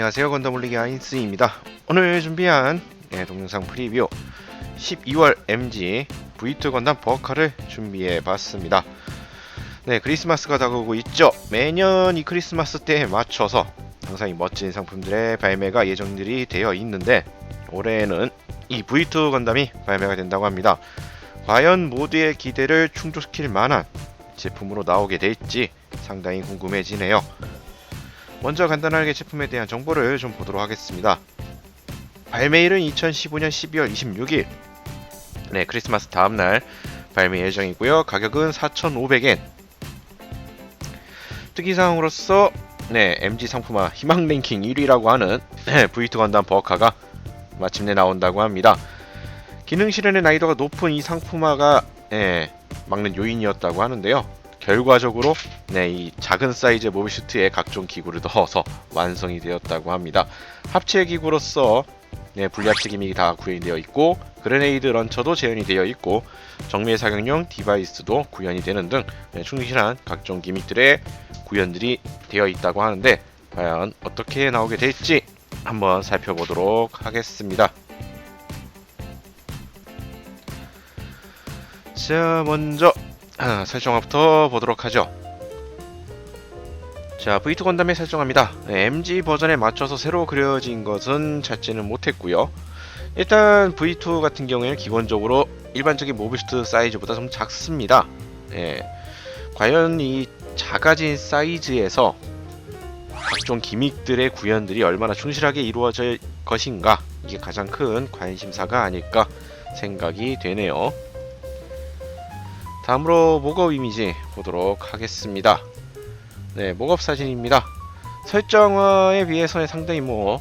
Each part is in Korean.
안녕하세요. 건더물리기 아인스입니다. 오늘 준비한 예, 동영상 프리뷰. 12월 MG V2 건담 버카를 준비해 봤습니다. 네 크리스마스가 다가오고 있죠. 매년 이 크리스마스 때에 맞춰서 항상 이 멋진 상품들의 발매가 예정들이 되어 있는데 올해는 이 V2 건담이 발매가 된다고 합니다. 과연 모두의 기대를 충족시킬 만한 제품으로 나오게 될지 상당히 궁금해지네요 먼저 간단하게 제품에 대한 정보를 좀 보도록 하겠습니다. 발매일은 2015년 12월 26일. 네, 크리스마스 다음날 발매 예정이고요. 가격은 4,500엔. 특이사항으로서 네, MG 상품화 희망 랭킹 1위라고 하는 네, V2 건담 버카가 마침내 나온다고 합니다. 기능 실현의 난이도가 높은 이 상품화가 예, 막는 요인이었다고 하는데요. 결과적으로 네, 이 작은 사이즈의 모비슈트에 각종 기구를 넣어서 완성이 되었다고 합니다. 합체 기구로서 네, 분리합체 기믹이 다 구현되어 있고 그레네이드 런처도 재현이 되어 있고 정밀 사격용 디바이스도 구현이 되는 등 네, 충실한 각종 기믹들의 구현들이 되어 있다고 하는데 과연 어떻게 나오게 될지 한번 살펴보도록 하겠습니다. 자, 먼저 아, 설정화부터 보도록 하죠. 자, V2 건담의 설정합니다. 네, MG 버전에 맞춰서 새로 그려진 것은 찾지는 못했고요. 일단 V2 같은 경우에는 기본적으로 일반적인 모비스트 사이즈보다 좀 작습니다. 예, 과연 이 작아진 사이즈에서 각종 기믹들의 구현들이 얼마나 충실하게 이루어질 것인가 이게 가장 큰 관심사가 아닐까 생각이 되네요. 다음으로 목업 이미지 보도록 하겠습니다. 네, 목업 사진입니다. 설정화에 비해서는 상당히 뭐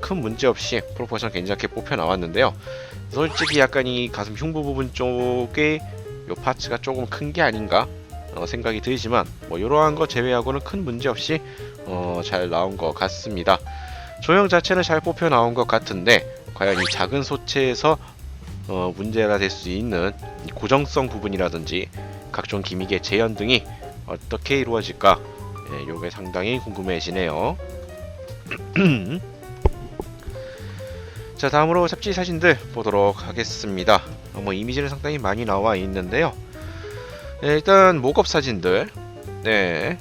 큰 문제 없이 프로포션 괜찮게 뽑혀 나왔는데요. 솔직히 약간 이 가슴 흉부 부분 쪽에 요 파츠가 조금 큰 게 아닌가 어, 생각이 들지만 뭐 이러한 거 제외하고는 큰 문제 없이 어, 잘 나온 것 같습니다. 조형 자체는 잘 뽑혀 나온 것 같은데 과연 이 작은 소체에서 어, 문제가 될 수 있는 이 고정성 부분이라든지 각종 기믹의 재현 등이 어떻게 이루어질까 예, 요게 상당히 궁금해지네요. 자 다음으로 잡지 사진들 보도록 하겠습니다. 어, 뭐 이미지는 상당히 많이 나와 있는데요. 네, 일단 목업 사진들, 네,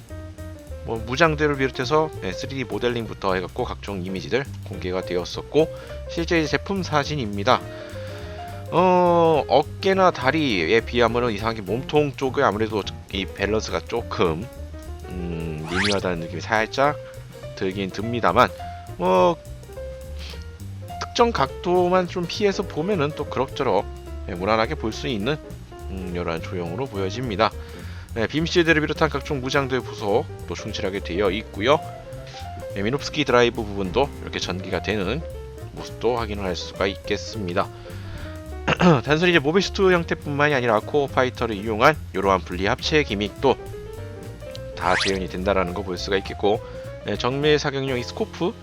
뭐 무장들을 비롯해서 네, 3D 모델링부터 해갖고 각종 이미지들 공개가 되었었고 실제 제품 사진입니다. 어 어깨나 다리에 비하면 이상하게 몸통 쪽에 아무래도 이 밸런스가 조금 음, 미묘하다는 느낌이 살짝 들긴 듭니다만 뭐 특정 각도만 좀 피해서 보면은 또 그럭저럭 네, 무난하게 볼 수 있는 음, 이러한 조형으로 보여집니다. 네, 빔실드를 비롯한 각종 무장들 부속 또 충실하게 되어 있고요. 네, 미노프스키 드라이브 부분도 이렇게 전기가 되는 모습도 확인을 할 수가 있겠습니다. 단순히 이제 모비스트 형태뿐만이 아니라 코어 파이터를 이용한 이러한 분리 합체 기믹도 다 재현이 된다라는 거 볼 수가 있겠고 네, 정밀 사격용 이 스코프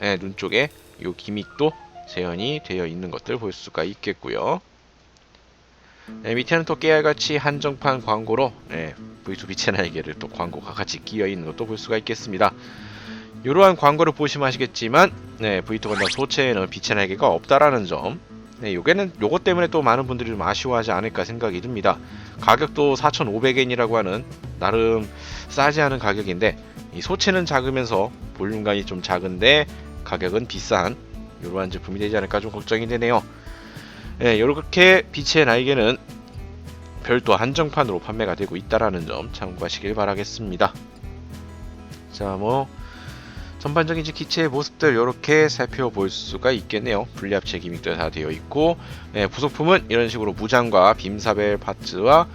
네, 눈 쪽에 이 기믹도 재현이 되어 있는 것들 볼 수가 있겠고요. 네, 밑에는 또 깨알같이 한정판 광고로 네, V2 빛의 날개를 또 광고가 같이 끼어 있는 것도 볼 수가 있겠습니다. 이러한 광고를 보시면 아시겠지만 네, V2 건담 소체에는 날개가 없다라는 점 네, 요게는 요것 때문에 또 많은 분들이 좀 아쉬워하지 않을까 생각이 듭니다. 가격도 4,500엔이라고 하는 나름 싸지 않은 가격인데 이 소체는 작으면서 볼륨감이 좀 작은데 가격은 비싼 이러한 제품이 되지 않을까 좀 걱정이 되네요. 네, 이렇게 빛의 날개는 별도 한정판으로 판매가 되고 있다라는 점 참고하시길 바라겠습니다. 자, 뭐 전반적인 기체의 모습들 이렇게 살펴볼 수가 있겠네요. 분리합체 기믹들 다 되어 있고 네, 부속품은 이런 식으로 무장과 빔사벨 파츠와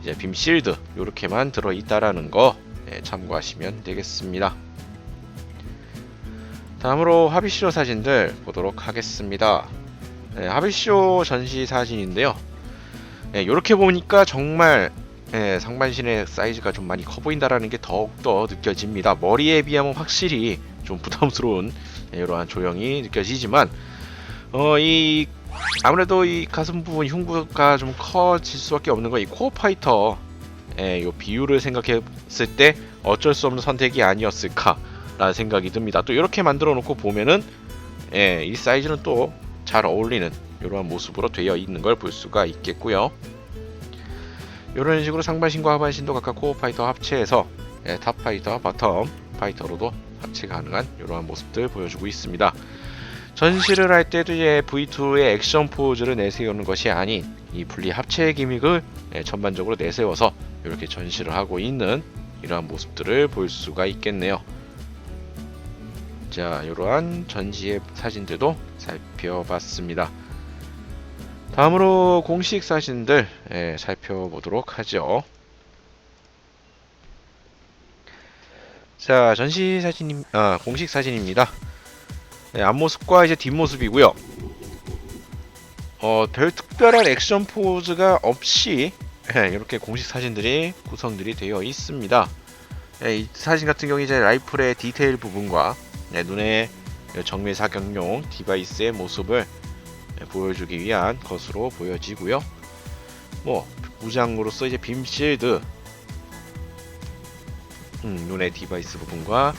이제 빔 실드 이렇게만 들어 있다라는 거 네, 참고하시면 되겠습니다. 다음으로 하비쇼 사진들 보도록 하겠습니다. 네, 하비쇼 전시 사진인데요. 네, 이렇게 보니까 정말 네, 상반신의 사이즈가 좀 많이 커 보인다라는 게 더욱더 느껴집니다. 머리에 비하면 확실히 좀 부담스러운 네, 이러한 조형이 느껴지지만 어, 이 아무래도 이 가슴 부분 흉부가 좀 커질 수밖에 없는 거이 코어 파이터 예, 요 비율을 생각했을 때 어쩔 수 없는 선택이 아니었을까 라는 생각이 듭니다. 또 이렇게 만들어 놓고 보면은 예, 이 사이즈는 또 잘 어울리는 이러한 모습으로 되어 있는 걸 볼 수가 있겠고요. 이런 식으로 상반신과 하반신도 각각 코어 파이터 합체해서 예, 탑 파이터와 바텀 파이터로도 합체 가능한 이러한 모습들 보여주고 있습니다. 전시를 할 때도 이제 V2의 액션 포즈를 내세우는 것이 아닌 이 분리 합체의 기믹을 예, 전반적으로 내세워서 이렇게 전시를 하고 있는 이러한 모습들을 볼 수가 있겠네요. 자, 이러한 전시의 사진들도 살펴봤습니다. 다음으로 공식 사진들 예, 살펴보도록 하죠. 자, 전시 사진, 아, 공식 사진입니다. 네, 앞모습과 이제 뒷모습이고요. 어, 별 특별한 액션 포즈가 없이 예, 이렇게 공식 사진들이 구성들이 되어 있습니다. 예, 이 사진 같은 경우 이제 라이플의 디테일 부분과 예, 눈의 정밀 사격용 디바이스의 모습을 예, 보여주기 위한 것으로 보여지고요. 뭐 무장으로서 이제 빔 실드, 음, 눈의 디바이스 부분과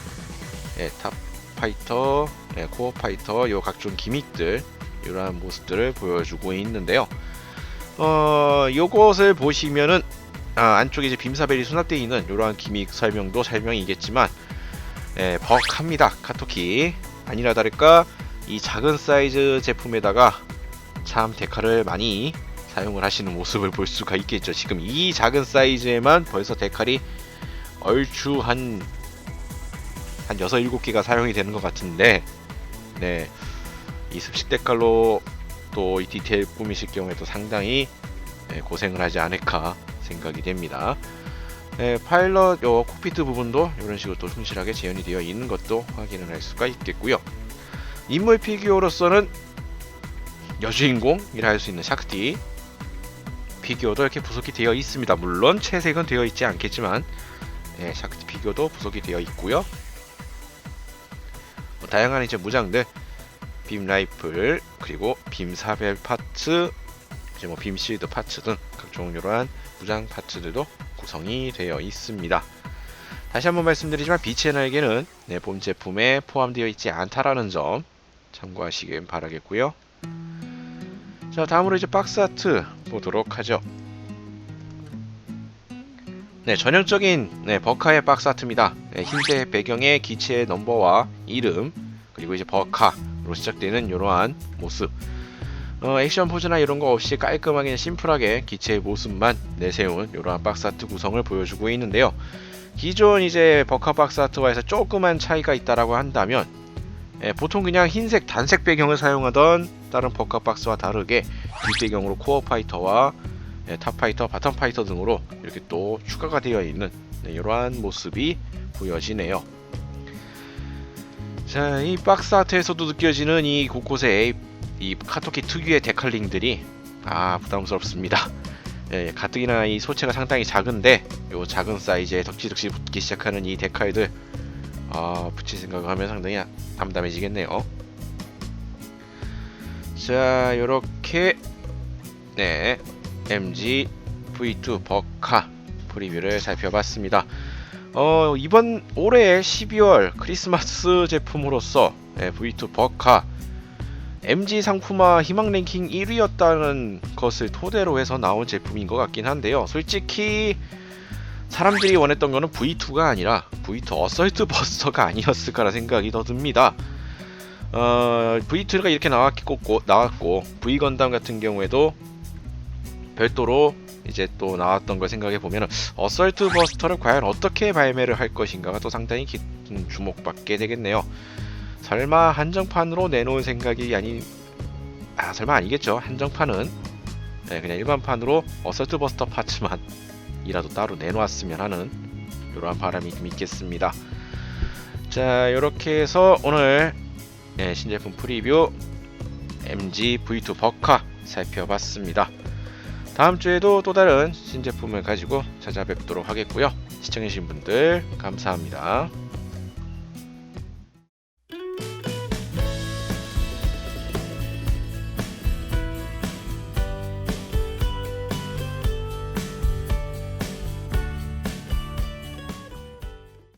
예, 탑 파이터, 예, 코어 파이터, 요 각종 기믹들 이러한 모습들을 보여주고 있는데요. 어, 요것을 보시면은 아, 안쪽에 이제 빔사벨이 수납되어 있는 이러한 기믹 설명도 설명이겠지만 예, 벅합니다. 카토키. 아니라 다를까 이 작은 사이즈 제품에다가 참 데칼을 많이 사용을 하시는 모습을 볼 수가 있겠죠. 지금 이 작은 사이즈에만 벌써 데칼이 얼추 한, 한 6, 7개가 사용이 되는 것 같은데 네, 이 습식 데칼로 또 이 디테일 꾸미실 경우에도 상당히 예, 고생을 하지 않을까 생각이 됩니다. 예, 파일럿 요 콕피트 부분도 이런 식으로 또 충실하게 재현이 되어 있는 것도 확인을 할 수가 있겠고요. 인물 피규어로서는 여주인공이라 할 수 있는 샤크티 피규어도 이렇게 부속이 되어 있습니다. 물론 채색은 되어 있지 않겠지만 예, 샤크티 피규어도 부속이 되어 있고요. 뭐 다양한 이제 무장들 빔 라이플 그리고 빔 사벨 파츠 이제 뭐 빔 실드 파츠 등 각종 이러한 무장 파츠들도 구성이 되어 있습니다. 다시 한번 말씀드리지만 날개는 네, 본 제품에 포함되어 있지 않다라는 점 참고하시길 바라겠고요. 자 다음으로 이제 박스 아트 보도록 하죠. 네 전형적인 네, 버카의 박스 아트입니다. 네, 흰색 배경에 기체의 넘버와 이름 그리고 이제 버카로 시작되는 이러한 모습 어, 액션 포즈나 이런 거 없이 깔끔하게 심플하게 기체의 모습만 내세운 이러한 박스 아트 구성을 보여주고 있는데요. 기존 이제 버카 박스 아트와에서 조그만 차이가 있다라고 한다면 예, 보통 그냥 흰색 단색 배경을 사용하던 다른 버카 박스와 다르게 뒷배경으로 코어 파이터와 예, 탑 파이터, 바텀 파이터 등으로 이렇게 또 추가가 되어 있는 네, 이러한 모습이 보여지네요. 자, 이 박스 아트에서도 느껴지는 이 곳곳에 이 카토키 특유의 데칼링들이 아 부담스럽습니다. 예, 가뜩이나 이 소체가 상당히 작은데 요 작은 사이즈에 덕지덕지 붙기 시작하는 이 데칼들 아 붙일 생각을 하면 상당히 담담해지겠네요. 자 요렇게 네 MG V2 버카 프리뷰를 살펴봤습니다. 어 이번 올해 12월 크리스마스 제품으로서 예, V2 버카 MG 상품화 희망 랭킹 1위였다는 것을 토대로 해서 나온 제품인 것 같긴 한데요. 솔직히 사람들이 원했던 거는 V2가 아니라 V2 어설트 버스터가 아니었을까라 생각이 더 듭니다. 어, V2가 이렇게 나왔고, 나왔고 V 건담 같은 경우에도 별도로 이제 또 나왔던 걸 생각해 보면 어설트 버스터를 과연 어떻게 발매를 할 것인가가 또 상당히 기, 음, 주목받게 되겠네요. 설마 한정판으로 내놓을 생각이 아니 아 설마 아니겠죠. 한정판은 네, 그냥 일반판으로 어설트 버스터 파츠만 이라도 따로 내놓았으면 하는 이러한 바람이 좀 있겠습니다. 자 이렇게 해서 오늘 네, 신제품 프리뷰 MG V2 버카 살펴봤습니다 다음 주에도 또 다른 신제품을 가지고 찾아뵙도록 하겠고요. 시청해주신 분들 감사합니다